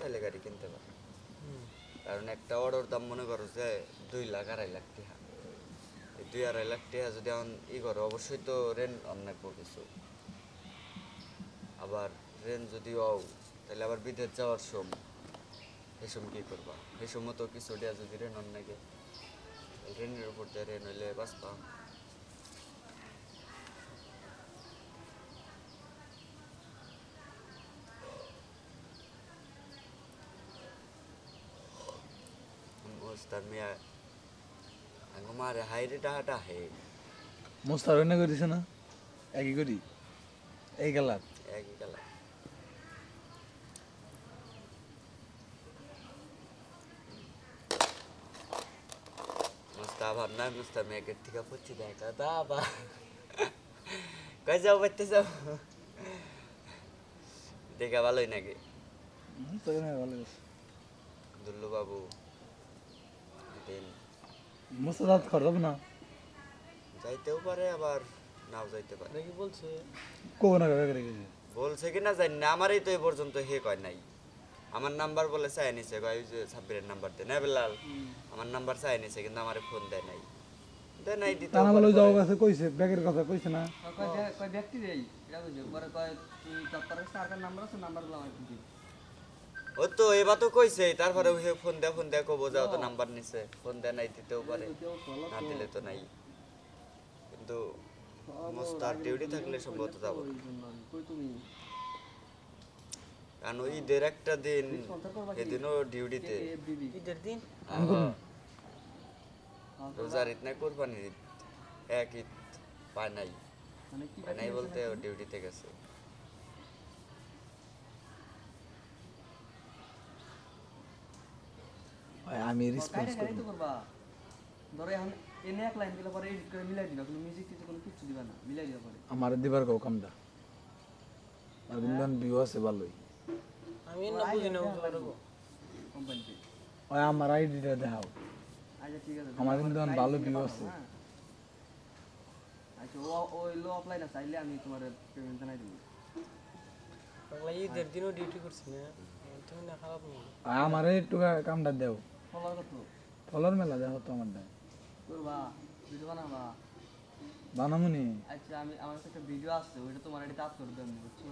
তাহলে গাড়ি কিনতে পারে। কারণ একটা অর্ডার দাম মনে করো যে দুই লাখ, আড়াই লাখ এই দুই আড়াই লাখ টাকা যদি এখন ই করো, অবশ্যই তো রেন্ট অনেক কিছু। আবার রেন যদি অও তাহলে আবার বিদেশ যাওয়ার সময় এই সময় কী করবা? এই সময় তো কিছু দেওয়া যদি রেন অনেকে রেনের উপর দিয়ে রেন হইলে বাঁচবা। মিয়া হাইরে টাহাটা হে। মোস্তার অন্য করে দিছে না? একই করি? এই একই মেয়েকে থেকে পড়ছি দেখা দাবা কই যাও বাইতে যাও। দেখা ভালোই নাকি? দুল্লু বাবু দিন। মোস্তা দাঁত খরচ না। যাইতেও পারে আবার নাও যাইতে পারে। নাকি বলছে? কো না কাকা করে বলছে কি না জানি না। আমারই তো এই পর্যন্ত হে কয় নাই। আমার নাম্বার বলে চাই নিছে কয় ওই যে সাব্বিরের নাম্বার দে না বেলাল? আমার নাম্বার চাই নিছে কিন্তু আমারে ফোন দেয় নাই। দেয় নাই দিতে তানা বলে যাও কাছে কইছে ব্যাগের কথা কইছে না। কয় ব্যক্তি দেই এটা বুঝো পরে কয় তুই দপ্তর কাছে আর কার নাম্বার আছে? নাম্বারগুলো আমার দিবি। ও তো এবার তো কইছে তারপরে হে ফোন দে ফোন দে কবো যাও তো নাম্বার নিছে। ফোন দে নাই দিতেও পারে না দিলে তো নাই। কিন্তু মোস্তার ডিউটি থাকলে সম্ভবত যাব কারণ ওই ঈদের একটা দিন এদিনও ডিউটিতে ঈদের দিন? রোজার ঈদ না কোরবানির ঈদ। এক ঈদ পায় নাই। পায় নাই বলতে ডিউটিতে গেছে। মিলাই দিবা পরে। আমার দিবার কাউ কামটা? আর বিন্দন ভিউ আছে ভালোই। আমি না বুঝি না কোম্পানিতে ওই আমার আইডিটা দেখাও। আচ্ছা ঠিক আছে আমার কিন্তু ভালো ভিউ আছে। হ্যাঁ। আচ্ছা ও ওই লো অফলাইন আছে আইলে আমি তোমার পেমেন্ট জানাই দেবো। বাংলা ঈদের দিনও ডিউটি করছি না তুমি না খারাপ আমার একটু কামটা দেও। ফলর মেলা দেখো তো আমার বানাবা বানামুনি? আচ্ছা আমি আমার কাছে একটা ভিডিও আসছে ওইটা তোমার এটা করে দেন বুঝছ?